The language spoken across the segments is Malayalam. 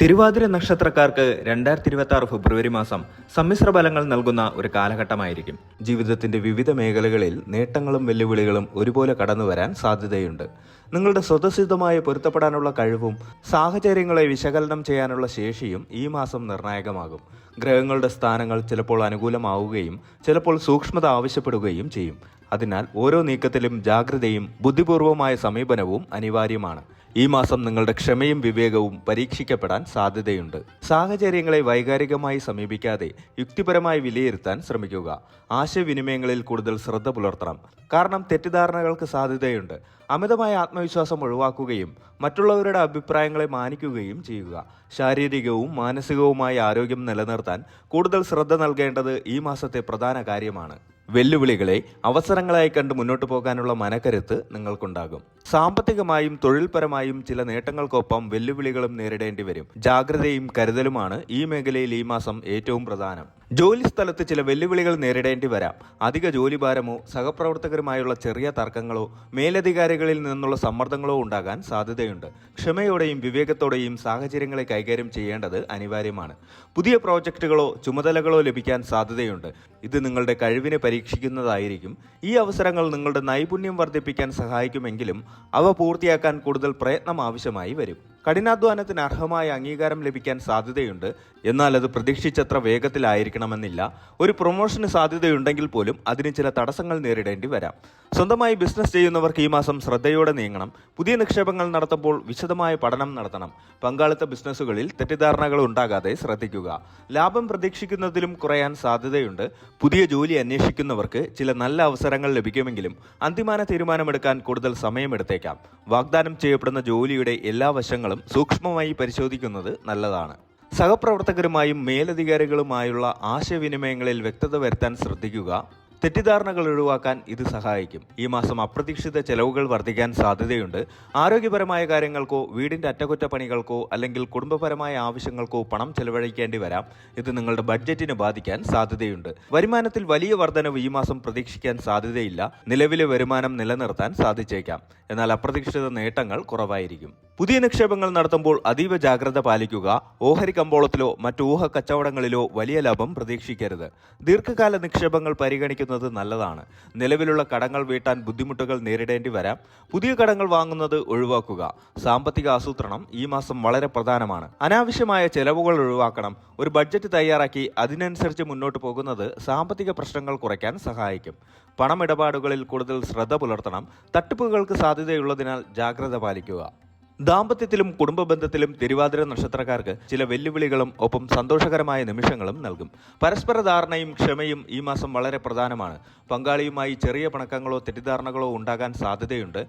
തിരുവാതിര നക്ഷത്രക്കാർക്ക് രണ്ടായിരത്തി ഇരുപത്തി ആറ് ഫെബ്രുവരി മാസം സമ്മിശ്ര ഫലങ്ങൾ നൽകുന്ന ഒരു കാലഘട്ടമായിരിക്കും. ജീവിതത്തിന്റെ വിവിധ മേഖലകളിൽ നേട്ടങ്ങളും വെല്ലുവിളികളും ഒരുപോലെ കടന്നു വരാൻ സാധ്യതയുണ്ട്. നിങ്ങളുടെ സ്വതസിദ്ധമായ പൊരുത്തപ്പെടാനുള്ള കഴിവും സാഹചര്യങ്ങളെ വിശകലനം ചെയ്യാനുള്ള ശേഷിയും ഈ മാസം നിർണായകമാകും. ഗ്രഹങ്ങളുടെ സ്ഥാനങ്ങൾ ചിലപ്പോൾ അനുകൂലമാവുകയും ചിലപ്പോൾ സൂക്ഷ്മത ആവശ്യപ്പെടുകയും ചെയ്യും. അതിനാൽ ഓരോ നീക്കത്തിലും ജാഗ്രതയും ബുദ്ധിപൂർവമായ സമീപനവും അനിവാര്യമാണ്. ഈ മാസം നിങ്ങളുടെ ക്ഷമയും വിവേകവും പരീക്ഷിക്കപ്പെടാൻ സാധ്യതയുണ്ട്. സാഹചര്യങ്ങളെ വൈകാരികമായി സമീപിക്കാതെ യുക്തിപരമായി വിലയിരുത്താൻ ശ്രമിക്കുക. ആശയവിനിമയങ്ങളിൽ കൂടുതൽ ശ്രദ്ധ പുലർത്തണം. കാരണം തെറ്റിദ്ധാരണകൾക്ക് സാധ്യതയുണ്ട്. അമിതമായ ആത്മവിശ്വാസം ഒഴിവാക്കുകയും മറ്റുള്ളവരുടെ അഭിപ്രായങ്ങളെ മാനിക്കുകയും ചെയ്യുക. ശാരീരികവും മാനസികവുമായ ആരോഗ്യം നിലനിർത്താൻ കൂടുതൽ ശ്രദ്ധ നൽകേണ്ടത് ഈ മാസത്തെ പ്രധാന കാര്യമാണ്. വെല്ലുവിളികളെ അവസരങ്ങളായി കണ്ട് മുന്നോട്ട് പോകാനുള്ള മനക്കരുത്ത് നിങ്ങൾക്കുണ്ടാകും. സാമ്പത്തികമായും തൊഴിൽപരമായും ചില നേട്ടങ്ങൾക്കൊപ്പം വെല്ലുവിളികളും നേരിടേണ്ടി വരും. ജാഗ്രതയും കരുതലുമാണ് ഈ മേഖലയിൽ ഈ മാസം ഏറ്റവും പ്രധാനം. ജോലി സ്ഥലത്ത് ചില വെല്ലുവിളികൾ നേരിടേണ്ടി വരാം. അധിക ജോലിഭാരമോ സഹപ്രവർത്തകരുമായുള്ള ചെറിയ തർക്കങ്ങളോ മേലധികാരികളിൽ നിന്നുള്ള സമ്മർദ്ദങ്ങളോ ഉണ്ടാകാൻ സാധ്യതയുണ്ട്. ക്ഷമയോടെയും വിവേകത്തോടെയും സാഹചര്യങ്ങളെ കൈകാര്യം ചെയ്യേണ്ടത് അനിവാര്യമാണ്. പുതിയ പ്രോജക്റ്റുകളോ ചുമതലകളോ ലഭിക്കാൻ സാധ്യതയുണ്ട്. ഇത് നിങ്ങളുടെ കഴിവിനെ പരീക്ഷിക്കുന്നതായിരിക്കും. ഈ അവസരങ്ങൾ നിങ്ങളുടെ നൈപുണ്യം വർദ്ധിപ്പിക്കാൻ സഹായിക്കുമെങ്കിലും അവ പൂർത്തിയാക്കാൻ കൂടുതൽ പ്രയത്നം ആവശ്യമായി വരും. കഠിനാധ്വാനത്തിന് അർഹമായ അംഗീകാരം ലഭിക്കാൻ സാധ്യതയുണ്ട്. എന്നാൽ അത് പ്രതീക്ഷിച്ചത്ര വേഗത്തിലായിരിക്കണമെന്നില്ല. ഒരു പ്രൊമോഷന് സാധ്യതയുണ്ടെങ്കിൽ പോലും അതിന് ചില തടസ്സങ്ങൾ നേരിടേണ്ടി വരാം. സ്വന്തമായി ബിസിനസ് ചെയ്യുന്നവർക്ക് ഈ മാസം ശ്രദ്ധയോടെ നീങ്ങണം. പുതിയ നിക്ഷേപങ്ങൾ നടത്തുമ്പോൾ വിശദമായ പഠനം നടത്തണം. പങ്കാളിത്ത ബിസിനസ്സുകളിൽ തെറ്റിദ്ധാരണകൾ ഉണ്ടാകാതെ ശ്രദ്ധിക്കുക. ലാഭം പ്രതീക്ഷിക്കുന്നതിലും കുറയാൻ സാധ്യതയുണ്ട്. പുതിയ ജോലി അന്വേഷിക്കുന്നവർക്ക് ചില നല്ല അവസരങ്ങൾ ലഭിക്കുമെങ്കിലും അന്തിമാന തീരുമാനമെടുക്കാൻ കൂടുതൽ സമയമെടുത്തേക്കാം. വാഗ്ദാനം ചെയ്യപ്പെടുന്ന ജോലിയുടെ എല്ലാ വശങ്ങളും സൂക്ഷ്മമായി പരിശോധിക്കുന്നത് നല്ലതാണ്. സഹപ്രവർത്തകരുമായും മേലധികാരികളുമായുള്ള ആശയവിനിമയങ്ങളിൽ വ്യക്തത വരുത്താൻ ശ്രദ്ധിക്കുക. തെറ്റിദ്ധാരണകൾ ഒഴിവാക്കാൻ ഇത് സഹായിക്കും. ഈ മാസം അപ്രതീക്ഷിത ചെലവുകൾ വർദ്ധിക്കാൻ സാധ്യതയുണ്ട്. ആരോഗ്യപരമായ കാര്യങ്ങൾക്കോ വീടിന്റെ അറ്റകുറ്റപ്പണികൾക്കോ അല്ലെങ്കിൽ കുടുംബപരമായ ആവശ്യങ്ങൾക്കോ പണം ചെലവഴിക്കേണ്ടി വരാം. ഇത് നിങ്ങളുടെ ബഡ്ജറ്റിനെ ബാധിക്കാൻ സാധ്യതയുണ്ട്. വരുമാനത്തിൽ വലിയ വർധനവ് ഈ മാസം പ്രതീക്ഷിക്കാൻ സാധ്യതയില്ല. നിലവിലെ വരുമാനം നിലനിർത്താൻ സാധിച്ചേക്കാം. എന്നാൽ അപ്രതീക്ഷിത നേട്ടങ്ങൾ കുറവായിരിക്കും. പുതിയ നിക്ഷേപങ്ങൾ നടത്തുമ്പോൾ അതീവ ജാഗ്രത പാലിക്കുക. ഓഹരി കമ്പോളത്തിലോ മറ്റു ഊഹ കച്ചവടങ്ങളിലോ വലിയ ലാഭം പ്രതീക്ഷിക്കരുത്. ദീർഘകാല നിക്ഷേപങ്ങൾ പരിഗണിക്കുന്നത് നല്ലതാണ്. നിലവിലുള്ള കടങ്ങൾ വീട്ടാൻ ബുദ്ധിമുട്ടുകൾ നേരിടേണ്ടി വരാം. പുതിയ കടങ്ങൾ വാങ്ങുന്നത് ഒഴിവാക്കുക. സാമ്പത്തിക ആസൂത്രണം ഈ മാസം വളരെ പ്രധാനമാണ്. അനാവശ്യമായ ചെലവുകൾ ഒഴിവാക്കണം. ഒരു ബഡ്ജറ്റ് തയ്യാറാക്കി അതിനനുസരിച്ച് മുന്നോട്ട് പോകുന്നത് സാമ്പത്തിക പ്രശ്നങ്ങൾ കുറയ്ക്കാൻ സഹായിക്കും. പണമിടപാടുകളിൽ കൂടുതൽ ശ്രദ്ധ പുലർത്തണം. തട്ടിപ്പുകൾക്ക് സാധ്യതയുള്ളതിനാൽ ജാഗ്രത പാലിക്കുക. ദാമ്പത്യത്തിലും കുടുംബ ബന്ധത്തിലും തിരുവാതിര നക്ഷത്രക്കാർക്ക് ചില വെല്ലുവിളികളും ഒപ്പം സന്തോഷകരമായ നിമിഷങ്ങളും നൽകും. പരസ്പര ധാരണയും ക്ഷമയും ഈ മാസം വളരെ പ്രധാനമാണ്. പങ്കാളിയുമായി ചെറിയ പണക്കങ്ങളോ തെറ്റിദ്ധാരണകളോ ഉണ്ടാകാൻ സാധ്യതയുണ്ട്.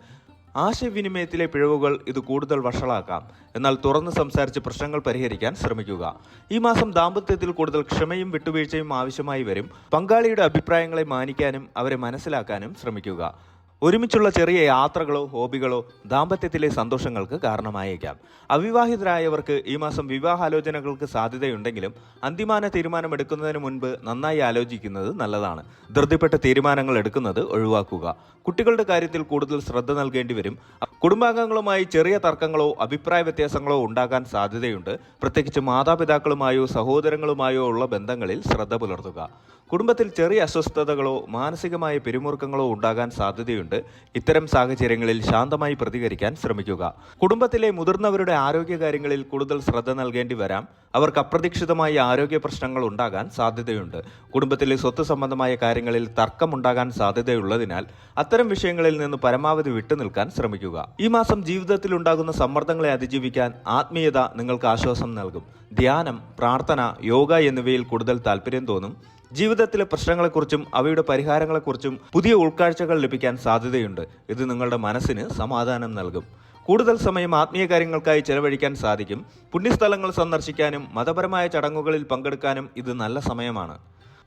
ആശയവിനിമയത്തിലെ പിഴവുകൾ ഇത് കൂടുതൽ വഷളാക്കാം. എന്നാൽ തുറന്ന് സംസാരിച്ച് പ്രശ്നങ്ങൾ പരിഹരിക്കാൻ ശ്രമിക്കുക. ഈ മാസം ദാമ്പത്യത്തിൽ കൂടുതൽ ക്ഷമയും വിട്ടുവീഴ്ചയും ആവശ്യമായി വരും. പങ്കാളിയുടെ അഭിപ്രായങ്ങളെ മാനിക്കാനും അവരെ മനസ്സിലാക്കാനും ശ്രമിക്കുക. ഒരുമിച്ചുള്ള ചെറിയ യാത്രകളോ ഹോബികളോ ദാമ്പത്യത്തിലെ സന്തോഷങ്ങൾക്ക് കാരണമായേക്കാം. അവിവാഹിതരായവർക്ക് ഈ മാസം വിവാഹാലോചനകൾക്ക് സാധ്യതയുണ്ടെങ്കിലും അന്തിമാന തീരുമാനമെടുക്കുന്നതിന് മുൻപ് നന്നായി ആലോചിക്കുന്നത് നല്ലതാണ്. ധൃതിപ്പെട്ട തീരുമാനങ്ങൾ എടുക്കുന്നത് ഒഴിവാക്കുക. കുട്ടികളുടെ കാര്യത്തിൽ കൂടുതൽ ശ്രദ്ധ നൽകേണ്ടി വരും. കുടുംബാംഗങ്ങളുമായി ചെറിയ തർക്കങ്ങളോ അഭിപ്രായ വ്യത്യാസങ്ങളോ ഉണ്ടാകാൻ സാധ്യതയുണ്ട്. പ്രത്യേകിച്ച് മാതാപിതാക്കളുമായോ സഹോദരങ്ങളുമായോ ഉള്ള ബന്ധങ്ങളിൽ ശ്രദ്ധ പുലർത്തുക. കുടുംബത്തിൽ ചെറിയ അസ്വസ്ഥതകളോ മാനസികമായ പിരിമുറുക്കങ്ങളോ ഉണ്ടാകാൻ സാധ്യതയുണ്ട്. ഇത്തരം സാഹചര്യങ്ങളിൽ ശാന്തമായി പ്രതികരിക്കാൻ ശ്രമിക്കുക. കുടുംബത്തിലെ മുതിർന്നവരുടെ ആരോഗ്യകാര്യങ്ങളിൽ കൂടുതൽ ശ്രദ്ധ നൽകേണ്ടി വരാം. അവർക്ക് അപ്രതീക്ഷിതമായ ആരോഗ്യ പ്രശ്നങ്ങൾ ഉണ്ടാകാൻ സാധ്യതയുണ്ട്. കുടുംബത്തിലെ സ്വത്ത് സംബന്ധമായ കാര്യങ്ങളിൽ തർക്കമുണ്ടാകാൻ സാധ്യതയുള്ളതിനാൽ അത്തരം വിഷയങ്ങളിൽ നിന്ന് പരമാവധി വിട്ടുനിൽക്കാൻ ശ്രമിക്കുക. ഈ മാസം ജീവിതത്തിൽ ഉണ്ടാകുന്ന സമ്മർദ്ദങ്ങളെ അതിജീവിക്കാൻ ആത്മീയത നിങ്ങൾക്ക് ആശ്വാസം നൽകും. ധ്യാനം പ്രാർത്ഥന യോഗ എന്നിവയിൽ കൂടുതൽ താല്പര്യം തോന്നും. ജീവിതത്തിലെ പ്രശ്നങ്ങളെക്കുറിച്ചും അവയുടെ പരിഹാരങ്ങളെക്കുറിച്ചും പുതിയ ഉൾക്കാഴ്ചകൾ ലഭിക്കാൻ സാധ്യതയുണ്ട്. ഇത് നിങ്ങളുടെ മനസ്സിന് സമാധാനം നൽകും. കൂടുതൽ സമയം ആത്മീയ കാര്യങ്ങൾക്കായി ചെലവഴിക്കാൻ സാധിക്കും. പുണ്യസ്ഥലങ്ങൾ സന്ദർശിക്കാനും മതപരമായ ചടങ്ങുകളിൽ പങ്കെടുക്കാനും ഇത് നല്ല സമയമാണ്.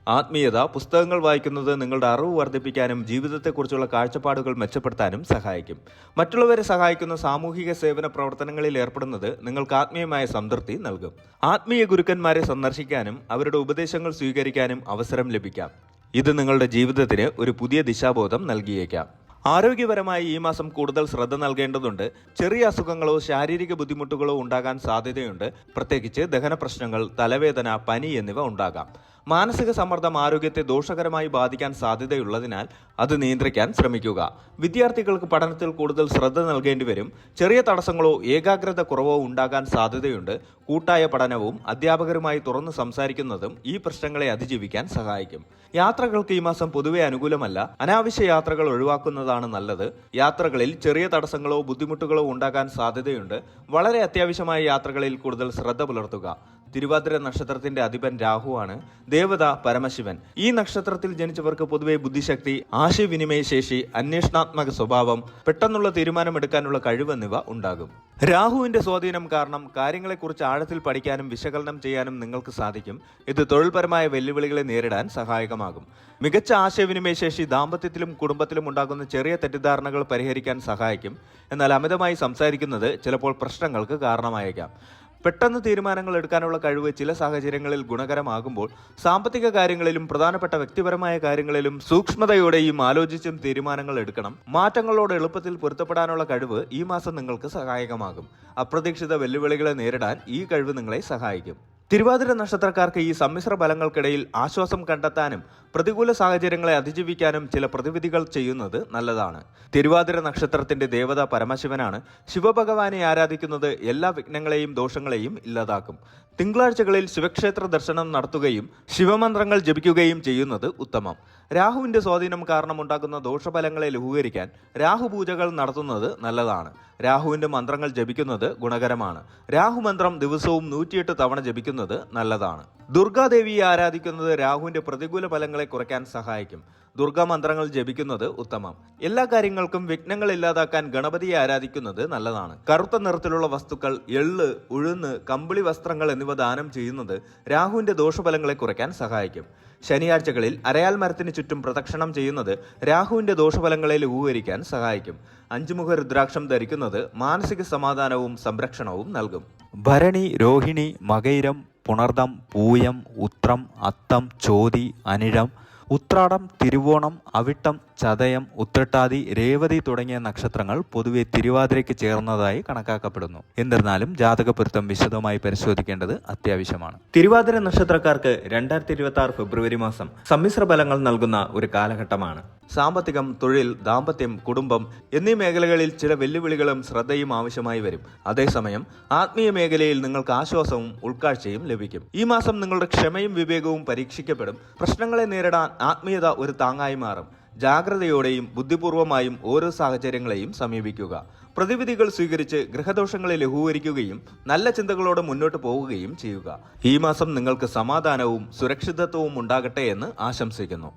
ആത്മീയത പുസ്തകങ്ങൾ വായിക്കുന്നത് നിങ്ങളുടെ അറിവ് വർദ്ധിപ്പിക്കാനും ജീവിതത്തെക്കുറിച്ചുള്ള കാഴ്ചപ്പാടുകൾ മെച്ചപ്പെടുത്താനും സഹായിക്കും. മറ്റുള്ളവരെ സഹായിക്കുന്ന സാമൂഹിക സേവന പ്രവർത്തനങ്ങളിൽ ഏർപ്പെടുന്നത് നിങ്ങൾക്ക് ആത്മീയമായ സംതൃപ്തി നൽകും. ആത്മീയ ഗുരുക്കന്മാരെ സന്ദർശിക്കാനും അവരുടെ ഉപദേശങ്ങൾ സ്വീകരിക്കാനും അവസരം ലഭിക്കാം. ഇത് നിങ്ങളുടെ ജീവിതത്തിന് ഒരു പുതിയ ദിശാബോധം നൽകിയേക്കാം. ആരോഗ്യപരമായി ഈ മാസം കൂടുതൽ ശ്രദ്ധ നൽകേണ്ടതുണ്ട്. ചെറിയ അസുഖങ്ങളോ ശാരീരിക ബുദ്ധിമുട്ടുകളോ ഉണ്ടാകാൻ സാധ്യതയുണ്ട്. പ്രത്യേകിച്ച് ദഹന പ്രശ്നങ്ങൾ തലവേദന പനി എന്നിവ ഉണ്ടാകാം. മാനസിക സമ്മർദ്ദം ആരോഗ്യത്തെ ദോഷകരമായി ബാധിക്കാൻ സാധ്യതയുള്ളതിനാൽ അത് നിയന്ത്രിക്കാൻ ശ്രമിക്കുക. വിദ്യാർത്ഥികൾക്ക് പഠനത്തിൽ കൂടുതൽ ശ്രദ്ധ നൽകേണ്ടി വരും. ചെറിയ തടസ്സങ്ങളോ ഏകാഗ്രത കുറവോ ഉണ്ടാകാൻ സാധ്യതയുണ്ട്. കൂട്ടായ പഠനവും അധ്യാപകരുമായി തുറന്ന് സംസാരിക്കുന്നതും ഈ പ്രശ്നങ്ങളെ അതിജീവിക്കാൻ സഹായിക്കും. യാത്രകൾക്ക് ഈ മാസം പൊതുവെ അനുകൂലമല്ല. അനാവശ്യ യാത്രകൾ ഒഴിവാക്കുന്നതാണ് നല്ലത്. യാത്രകളിൽ ചെറിയ തടസ്സങ്ങളോ ബുദ്ധിമുട്ടുകളോ ഉണ്ടാകാൻ സാധ്യതയുണ്ട്. വളരെ അത്യാവശ്യമായ യാത്രകളിൽ കൂടുതൽ ശ്രദ്ധ പുലർത്തുക. തിരുവാതിര നക്ഷത്രത്തിന്റെ അധിപൻ ആണ് ദേവത പരമശിവൻ. ഈ നക്ഷത്രത്തിൽ ജനിച്ചവർക്ക് പൊതുവെ ബുദ്ധിശക്തി ആശയവിനിമയ ശേഷി അന്വേഷണാത്മക സ്വഭാവം പെട്ടെന്നുള്ള തീരുമാനമെടുക്കാനുള്ള കഴിവ് എന്നിവ ഉണ്ടാകും. രാഹുവിന്റെ സ്വാധീനം കാരണം കാര്യങ്ങളെക്കുറിച്ച് ആഴത്തിൽ പഠിക്കാനും വിശകലനം ചെയ്യാനും നിങ്ങൾക്ക് സാധിക്കും. ഇത് തൊഴിൽപരമായ വെല്ലുവിളികളെ നേരിടാൻ സഹായകമാകും. മികച്ച ആശയവിനിമയ ശേഷി ദാമ്പത്യത്തിലും കുടുംബത്തിലും ഉണ്ടാകുന്ന ചെറിയ തെറ്റിദ്ധാരണകൾ പരിഹരിക്കാൻ സഹായിക്കും. എന്നാൽ അമിതമായി സംസാരിക്കുന്നത് ചിലപ്പോൾ പ്രശ്നങ്ങൾക്ക് കാരണമായേക്കാം. പെട്ടെന്ന് തീരുമാനങ്ങൾ എടുക്കാനുള്ള കഴിവ് ചില സാഹചര്യങ്ങളിൽ ഗുണകരമാകുമ്പോൾ സാമ്പത്തിക കാര്യങ്ങളിലും പ്രധാനപ്പെട്ട വ്യക്തിപരമായ കാര്യങ്ങളിലും സൂക്ഷ്മതയോടെയും ആലോചിച്ചും തീരുമാനങ്ങൾ എടുക്കണം. മാറ്റങ്ങളോട് എളുപ്പത്തിൽ പൊരുത്തപ്പെടാനുള്ള കഴിവ് ഈ മാസം നിങ്ങൾക്ക് സഹായകമാകും. അപ്രതീക്ഷിത വെല്ലുവിളികളെ നേരിടാൻ ഈ കഴിവ് നിങ്ങളെ സഹായിക്കും. തിരുവാതിര നക്ഷത്രക്കാർക്ക് ഈ സമ്മിശ്ര ഫലങ്ങൾക്കിടയിൽ ആശ്വാസം കണ്ടെത്താനും പ്രതികൂല സാഹചര്യങ്ങളെ അതിജീവിക്കാനും ചില പ്രതിവിധികൾ ചെയ്യുന്നത് നല്ലതാണ്. തിരുവാതിര നക്ഷത്രത്തിന്റെ ദേവത പരമശിവനാണ് ശിവഭഗവാനെ ആരാധിക്കുന്നത് എല്ലാ വിഘ്നങ്ങളെയും ദോഷങ്ങളെയും ഇല്ലാതാക്കും. തിങ്കളാഴ്ചകളിൽ ശിവക്ഷേത്ര ദർശനം നടത്തുകയും ശിവമന്ത്രങ്ങൾ ജപിക്കുകയും ചെയ്യുന്നത് ഉത്തമം. രാഹുവിന്റെ സ്വാധീനം കാരണം ഉണ്ടാകുന്ന ദോഷഫലങ്ങളെ ലഘൂകരിക്കാൻ രാഹുപൂജകൾ നടത്തുന്നത് നല്ലതാണ്. രാഹുവിന്റെ മന്ത്രങ്ങൾ ജപിക്കുന്നത് ഗുണകരമാണ്. രാഹുമന്ത്രം ദിവസവും നൂറ്റിയെട്ട് തവണ ജപിക്കുന്നത് നല്ലതാണ്. ദുർഗാദേവിയെ ആരാധിക്കുന്നത് രാഹുവിന്റെ പ്രതികൂല ഫലങ്ങളെ കുറയ്ക്കാൻ സഹായിക്കും. ദുർഗാ മന്ത്രങ്ങൾ ജപിക്കുന്നത് ഉത്തമം. എല്ലാ കാര്യങ്ങൾക്കും വിഘ്നങ്ങൾ ഇല്ലാതാക്കാൻ ഗണപതിയെ ആരാധിക്കുന്നത് നല്ലതാണ്. കറുത്ത നിറത്തിലുള്ള വസ്തുക്കൾ എള്ള് ഉഴുന്ന് കമ്പിളി വസ്ത്രങ്ങൾ എന്നിവ ദാനം ചെയ്യുന്നത് രാഹുവിന്റെ ദോഷഫലങ്ങളെ കുറയ്ക്കാൻ സഹായിക്കും. ശനിയാഴ്ചകളിൽ അരയാൽ മരത്തിന് ചുറ്റും പ്രദക്ഷിണം ചെയ്യുന്നത് രാഹുവിന്റെ ദോഷഫലങ്ങളെ ലഘൂകരിക്കാൻ സഹായിക്കും. അഞ്ചുമുഖ രുദ്രാക്ഷം ധരിക്കുന്നത് മാനസിക സമാധാനവും സംരക്ഷണവും നൽകും. ഭരണി രോഹിണി മകൈരം പുണർദം പൂയം ഉത്രം അത്തം ചോതി അനിഴം ഉത്രാടം തിരുവോണം അവിട്ടം ചതയം ഉത്രട്ടാതി രേവതി തുടങ്ങിയ നക്ഷത്രങ്ങൾ പൊതുവെ തിരുവാതിരയ്ക്ക് ചേർന്നതായി കണക്കാക്കപ്പെടുന്നു. എന്നിരുന്നാലും ജാതക പൊരുത്തം വിശദമായി പരിശോധിക്കേണ്ടത് അത്യാവശ്യമാണ്. തിരുവാതിര നക്ഷത്രക്കാർക്ക് രണ്ടായിരത്തി ഫെബ്രുവരി മാസം സമ്മിശ്ര ഫലങ്ങൾ നൽകുന്ന ഒരു കാലഘട്ടമാണ്. സാമ്പത്തികം തൊഴിൽ ദാമ്പത്യം കുടുംബം എന്നീ മേഖലകളിൽ ചില വെല്ലുവിളികളും ശ്രദ്ധയും ആവശ്യമായി വരും. അതേസമയം ആത്മീയ മേഖലയിൽ നിങ്ങൾക്ക് ആശ്വാസവും ഉൾക്കാഴ്ചയും ലഭിക്കും. ഈ മാസം നിങ്ങളുടെ ക്ഷമയും വിവേകവും പരീക്ഷിക്കപ്പെടും. പ്രശ്നങ്ങളെ നേരിടാൻ ആത്മീയത ഒരു താങ്ങായി മാറും. ജാഗ്രതയോടെയും ബുദ്ധിപൂർവമായും ഓരോ സാഹചര്യങ്ങളെയും സമീപിക്കുക. പ്രതിവിധികൾ സ്വീകരിച്ച് ഗ്രഹദോഷങ്ങളെ ലഘൂകരിക്കുകയും നല്ല ചിന്തകളോടെ മുന്നോട്ട് പോവുകയും ചെയ്യുക. ഈ മാസം നിങ്ങൾക്ക് സമാധാനവും സുരക്ഷിതത്വവും ഉണ്ടാകട്ടെ എന്ന് ആശംസിക്കുന്നു.